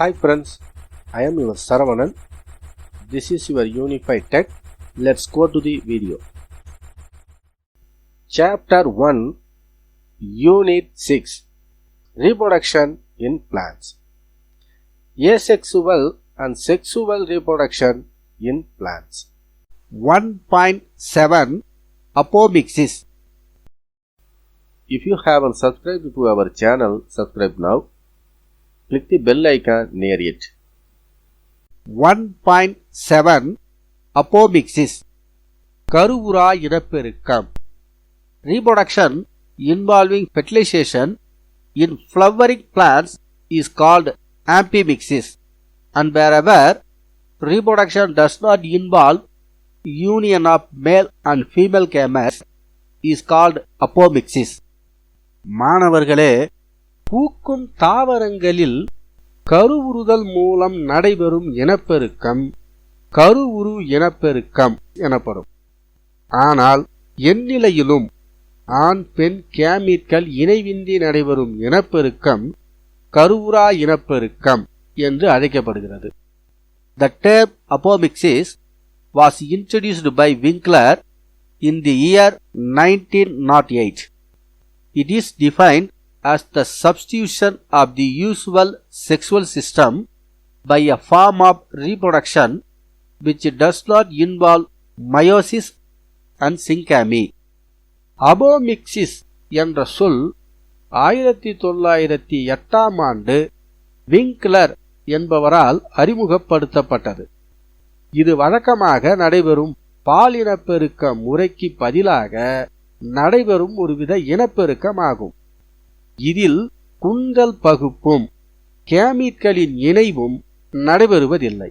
Hi friends, I am your Saravanan. This is your Unified Tech. Let's go to the video. Chapter 1 Unit 6 Reproduction in Plants Asexual and Sexual Reproduction in Plants 1.7 Apomixis If you haven't subscribed to our channel, subscribe now Click the bell icon near it. 1.7 Apomixis கருவுரா இனப்பெருக்கம் Reproduction involving fertilization in flowering plants is called ampemixis and wherever reproduction does not involve union of male and female gametes is called apomixis. மாணவர்களே பூக்கும் தாவரங்களில் கருவுறுதல் மூலம் நடைபெறும் இனப்பெருக்கம் கருவுரு இனப்பெருக்கம் எனப்படும். ஆனால் எந்நிலையிலும் ஆண் பெண் கேமீட்கள் இணைவின்றி நடைபெறும் இனப்பெருக்கம் கருவுரா இனப்பெருக்கம் என்று அழைக்கப்படுகிறது. The tape apomixis was introduced by Winkler in the year nineteen nought eight it is defined as the substitution of the usual sexual system by a form of reproduction which does not involve meiosis and syncamy. Apomixis என்ற சொல் ஆயிரத்தி தொள்ளாயிரத்தி எட்டாம் ஆண்டு Winkler என்பவரால் அறிமுகப்படுத்தப்பட்டது இது வழக்கமாக நடைபெறும் பாலினப்பெருக்க முறைக்கு பதிலாக நடைபெறும் ஒருவித இனப்பெருக்கமாகும் இதில் குண்டல் பகுப்பும் கேமிக்கலின் இணைவும் நடைபெறுவதில்லை.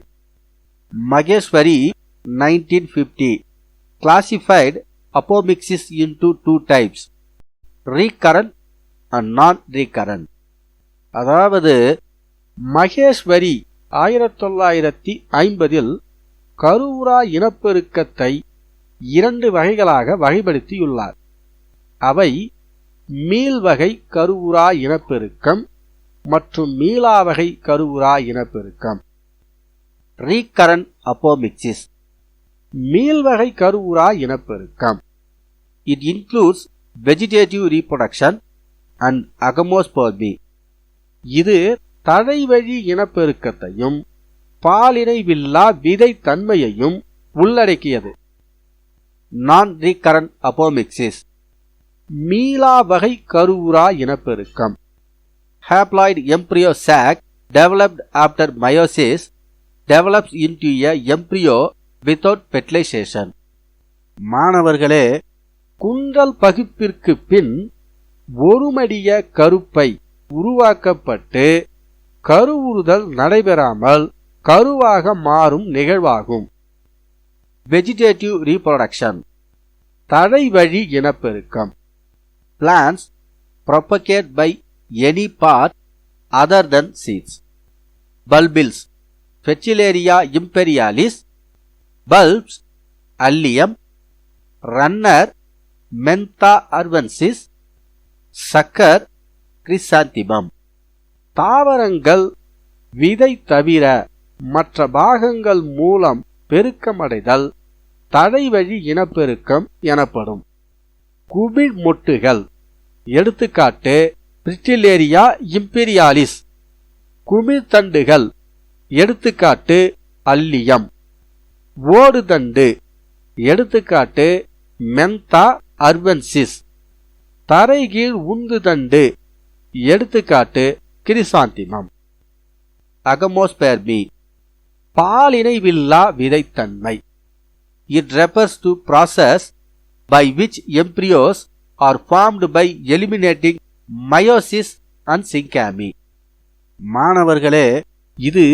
Maheshwari nineteen fifty classified apomixis into two types recurrent and non recurrent அதாவது மகேஸ்வரி ஆயிரத்தி தொள்ளாயிரத்தி ஐம்பதில் கருவுரா இனப்பெருக்கத்தை இரண்டு வகைகளாக வகைப்படுத்தியுள்ளார். அவை மீள்வகை கருவுரா இனப்பெருக்கம் மற்றும் மீளாவகை கருவுரா இனப்பெருக்கம். ரீகரன் அப்போமிக்சிஸ் மீள்வகை கருவுரா இனப்பெருக்கம். It includes vegetative reproduction and agamospermy இது தடைவழி இனப்பெருக்கத்தையும் பாலினைவில்லா விதை தன்மையையும் உள்ளடக்கியது. நான் ரீகரன் அப்போமிக்சிஸ் மீளா வகை கருவுரா இனப்பெருக்கம். Haploid embryo sac developed after meiosis develops into a embryo without fertilisation மாணவர்களே குன்றல் பகுப்பிற்கு பின் ஒருமடிய கருப்பை உருவாக்கப்பட்டு கருவுறுதல் நடைபெறாமல் கருவாக மாறும் நிகழ்வாகும். வெஜிடேட்டிவ் ரீப்ரொடக்ஷன் தடைவழி இனப்பெருக்கம். Plants propagate by any part other than seeds. Bulbils Fechilaria imperialis Bulbs Allium Runner Mentha arvensis Sucker Chrysanthemum தாவரங்கள் விதை தவிர மற்ற பாகங்கள் மூலம் பெருக்கமடைதல் தடைவழி இனப்பெருக்கம் எனப்படும் குமிழ்மொட்டுகள் எடுத்துக்காட்டு பிரிட்டிலேரியா இம்பீரியாலிஸ். குமிழ்தண்டுகள் எடுத்துக்காட்டு அல்லியம். ஓடுதண்டு எடுத்துக்காட்டு மென்தா அர்வன்சிஸ். தரைகீழ் உந்துதண்டு எடுத்துக்காட்டு கிரிசாந்திமம் அகமோஸ்பெர்மி. பாலினைவில்லா விதைத்தன்மை. It refers to process by which embryos are formed by eliminating meiosis and syncamy. மாணவர்களே இது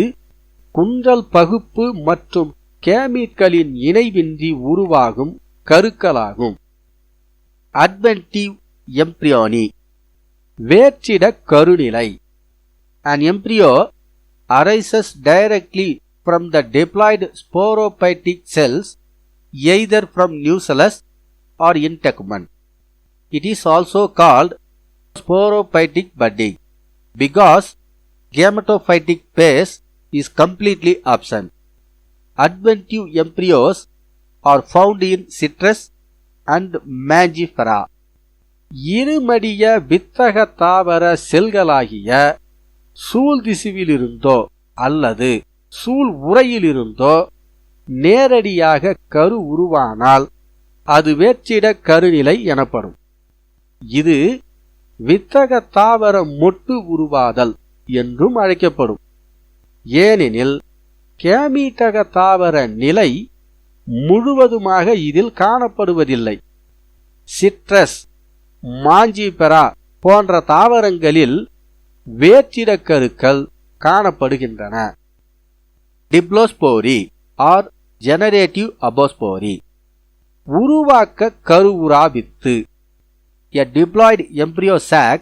குன்றல் பகுப்பு மற்றும் கேமீட்களின் இணைவின்றி உருவாகும் கருக்களாகும் அட்வென்டிவ் எம்ப்ரியோனி வேற்றிட கருநிலை an embryo arises directly from the diploid sporophytic cells either from nucellus or integument. It is also called sporophytic budding because gametophytic phase is completely absent. Adventive embryos are found in citrus and mangifera. இருமடிய வித்தக தாவர செல்களாகிய சூழ் திசுவிலிருந்தோ அல்லது சூழ் உரையிலிருந்தோ நேரடியாக கரு உருவானால் அது வேற்றிட கருநிலை எனப்படும். இது வித்தக தாவர மொட்டு உருவாதல் என்றும் அழைக்கப்படும். ஏனெனில் கேமீட்டக தாவர நிலை முழுவதுமாக இதில் காணப்படுவதில்லை. சிட்ரஸ் மாஞ்சிபெரா போன்ற தாவரங்களில் வேற்றிடக்கருக்கள் காணப்படுகின்றன. Diplospory or generative apospory. உருவாக்க கருவுரா வித்து a diploid embryo sac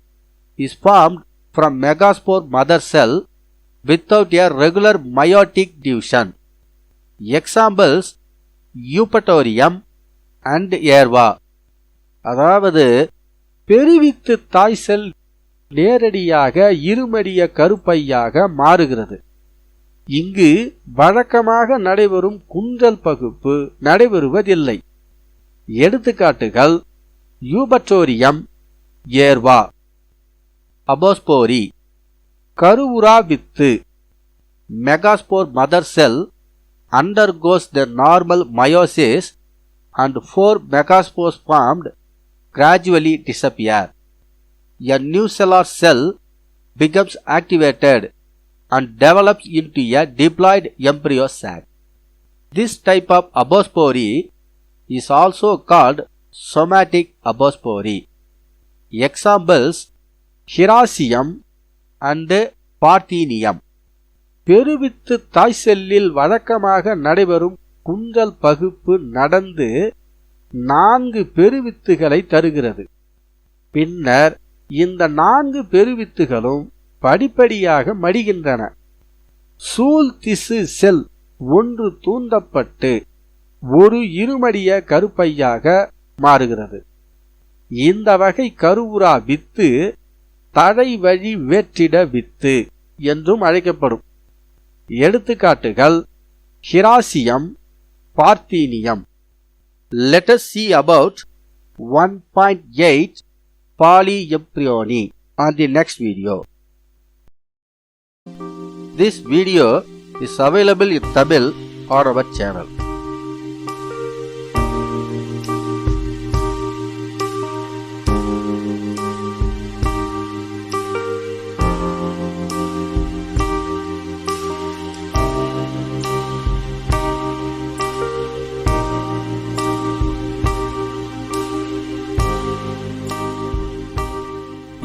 is is from from mother cell without a regular regular meiotic examples Examples Eupatorium and Aerva அதாவது பெருவித்து தாய் செல் நேரடியாக இருமடிய கருப்பையாக மாறுகிறது இங்கு வழக்கமாக நடைபெறும் குன்றல் பகுப்பு நடைபெறுவதில்லை எடுத்துக்காட்டுகள் யூபட்டோரியம் ஏர்வா அபோஸ்போரி கருவுரா with megaspore mother cell undergoes the normal meiosis and four megaspores formed gradually disappear. A new cellular cell becomes activated and develops into a diploid embryo sac. This type of abospory is also called somatic apospory Examples Hiracium and Parthenium. பெருவித்து தாய் செல்லில் வழக்கமாக நடைபெறும் குஞ்சல் பகுப்பு நடந்து நான்கு பெருவித்துகளை தருகிறது. பின்னர் இந்த நான்கு பெருவித்துகளும் படிப்படியாக மடிகின்றன. சூல் திசு செல் ஒன்று தூண்டப்பட்டு ஒரு இருமடிய கருப்பையாக மாறுகிறது இந்த வகை கருவுரா வித்து தழை வழி வேற்றிட வித்து என்றும் அழைக்கப்படும் எடுத்துக்காட்டுகள் hieracium parthenium lettuce see about one point eight polyembryony on the next video. This video is available in Tamil on our channel